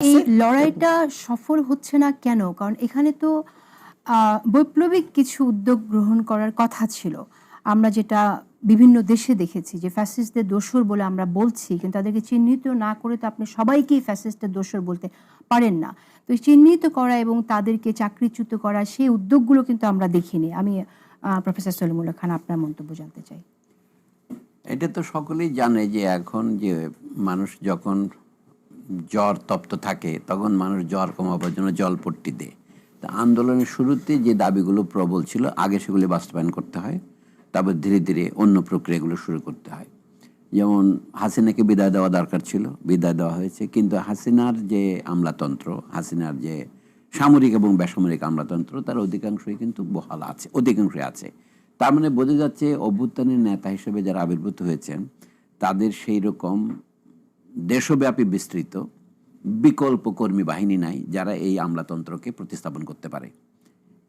এই লড়াইটা সফল হচ্ছে না কেন? কারণ এখানে তো বৈপ্লবিক কিছু উদ্যোগ গ্রহণ করার কথা ছিল। আমরা যেটা বিভিন্ন দেশে দেখেছি যে ফ্যাসিস্টদের দোসর বলে আমরা বলছি কিন্তু তাদেরকে চিহ্নিত না করে তো আপনি সবাইকেই ফ্যাসিস্টের দোসর বলতে পারেন না। তো চিহ্নিত করা এবং তাদেরকে চাকরিচ্যুত করা সেই উদ্যোগগুলো কিন্তু আমরা দেখিনি। আমি প্রফেসর সলিমুল্লাহ খান আপনার মন্তব্য জানতে চাই। এটা তো সকলেই জানে যে এখন যে মানুষ যখন জ্বর তপ্ত থাকে, তখন মানুষ জ্বর কমাবার জন্য জলপট্টি দেয়। তা আন্দোলনের শুরুতে যে দাবিগুলো প্রবল ছিল, আগে সেগুলি বাস্তবায়ন করতে হয়, তারপর ধীরে ধীরে অন্য প্রক্রিয়াগুলো শুরু করতে হয়। যেমন হাসিনাকে বিদায় দেওয়া দরকার ছিল, বিদায় দেওয়া হয়েছে, কিন্তু হাসিনার যে আমলাতন্ত্র, হাসিনার যে সামরিক এবং বেসামরিক আমলাতন্ত্র, তার অধিকাংশই কিন্তু বহাল আছে, অধিকাংশই আছে। তার মানে বোঝা যাচ্ছে অভ্যুত্থানের নেতা হিসেবে যারা আবির্ভূত হয়েছেন, তাদের সেই রকম দেশব্যাপী বিস্তৃত বিকল্প কর্মী বাহিনী নাই যারা এই আমলাতন্ত্রকে প্রতিস্থাপন করতে পারে।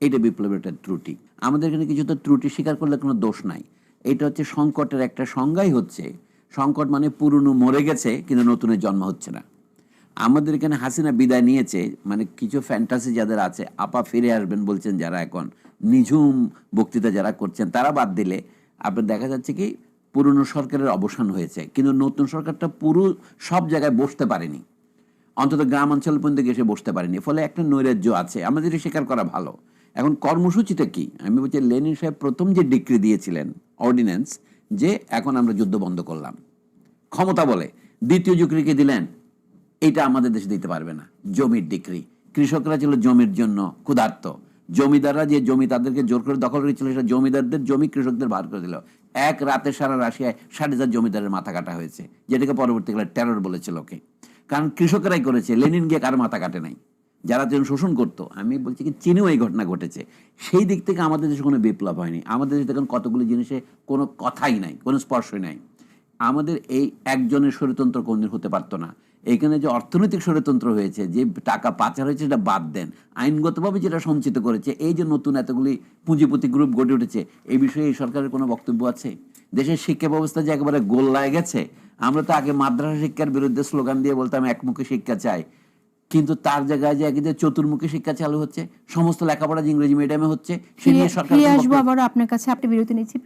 এটা বিপ্লবের একটা ত্রুটি। আমাদের এখানে কিছু তো ত্রুটি স্বীকার করলে কোনো দোষ নাই। এটা হচ্ছে সংকটের একটা সংজ্ঞাই হচ্ছে। সংকট মানে পুরনো মরে গেছে, কিন্তু নতুনের জন্ম হচ্ছে না। আমাদের এখানে হাসিনা বিদায় নিয়েছে মানে কিছু ফ্যান্টাসি যাদের আছে, আপা ফিরে আসবেন বলছেন যারা এখন, নিঝুম বক্তৃতা যারা করছেন, তারা বাদ দিলে। আপনার দেখা যাচ্ছে কি পুরনো সরকারের অবসান হয়েছে। কিন্তু নতুন সরকারটা পুরো সব জায়গায় বসতে পারেনি। অন্তত গ্রাম অঞ্চল পর্যন্ত এসে বসতে পারেনি। ফলে একটা নৈরাজ্য আছে। আমাদের স্বীকার করা ভালো। এখন কর্মসূচিটা কি? আমি বলছি লেনিন সাহেব প্রথম যে ডিক্রি দিয়েছিলেন, অর্ডিন্যান্স, যে এখন আমরা যুদ্ধ বন্ধ করলাম। ক্ষমতা বলে। দ্বিতীয় যুক্তিকে দিলেন, এটা আমাদের দেশে দিতে পারবে না। জমির ডিক্রি। কৃষকরা ছিল জমির জন্য ক্ষুধার্ত। জমিদাররা যে জমি তাদেরকে জোর করে দখল করেছিল, সেটা জমিদারদের জমি কৃষকদের ভার করে দিল। এক রাতে সারা রাশিয়ায় ষাট হাজার জমিদারের মাথা কাটা হয়েছে, যেটাকে পরবর্তীকালে টেরর বলেছে লোকে কারণ কৃষকেরাই করেছে, লেনিন গিয়ে কার মাথা কাটে নাই। যারা যেন শোষণ করতো, আমি বলছি কি, চীনেও এই ঘটনা ঘটেছে। সেই দিক থেকে আমাদের দেশে কোনো বিপ্লব হয়নি। আমাদের দেশে দেখুন কতগুলো জিনিসে কোনো কথাই নাই, কোনো স্পর্শই নাই। আমাদের এই একজনের স্বরতন্ত্র কোনদিন হতে পারতো না। এখানে যে অর্থনৈতিক স্বরতন্ত্র হয়েছে যে টাকা পাচার হয়েছে সেটা বাদ দেন। আইনগতভাবে যেটা সঞ্চিত করেছে এই যে নতুন এতগুলি পুঁজিপতি গ্রুপ গড়ে উঠেছে এই বিষয়ে এই সরকারের কোনো বক্তব্য আছে? দেশের শিক্ষা ব্যবস্থা যে একেবারে গোল্লায় গেছে আমরা তো আগে মাদ্রাসা শিক্ষার বিরুদ্ধে স্লোগান দিয়ে বলতাম একমুখী শিক্ষা চাই। কিন্তু তার জায়গায় যে একই যে চতুর্মুখী শিক্ষা চালু হচ্ছে সমস্ত লেখাপড়া যে ইংরেজি মিডিয়ামে হচ্ছে সে নিয়ে সরকার আসব আপনার কাছে আপনি বিরতি নিচ্ছি